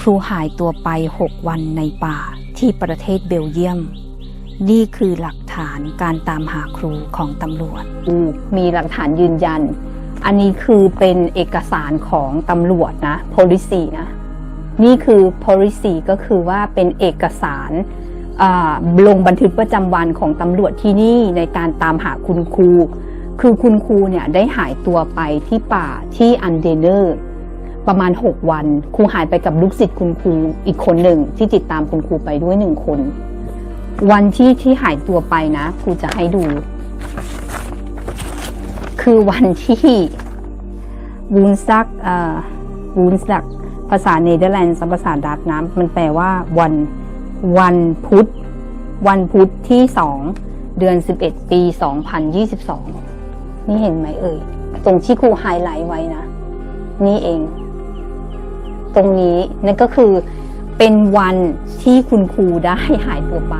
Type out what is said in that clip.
ครูหายตัวไป 6 วันในป่าที่ประเทศเบลเยียม นี่คือหลักฐานการตามหาครูของตำรวจ มีหลักฐานยืนยัน อันนี้คือเป็นเอกสารของตำรวจนะ policy นะ นี่คือ policy ก็คือว่าเป็นเอกสารลงบันทึกประจำวันของตำรวจที่นี่ในการตามหาคุณครู คือคุณครูเนี่ยได้หายตัวไปที่ป่าที่อันเดเนอร์ ประมาณ 6 วัน ครูหายไปกับลูกศิษย์คุณครูอีกคนหนึ่งที่ติดตามคุณครูไปด้วยหนึ่งคน วันที่ที่หายตัวไปนะครูจะให้ดู คือวันที่วูนซักวูนซักภาษาเนเธอร์แลนด์ภาษาดัตช์นะมันแปลว่าวันวันพุธ วันพุธที่สองเดือน 11 ปี 2022 นี่เห็นไหมเอ่ย ตรงที่ครูไฮไลท์ไว้นะ นี่เอง ตรงนี้นั่นก็คือเป็นวันที่คุณครูได้หายตัวไป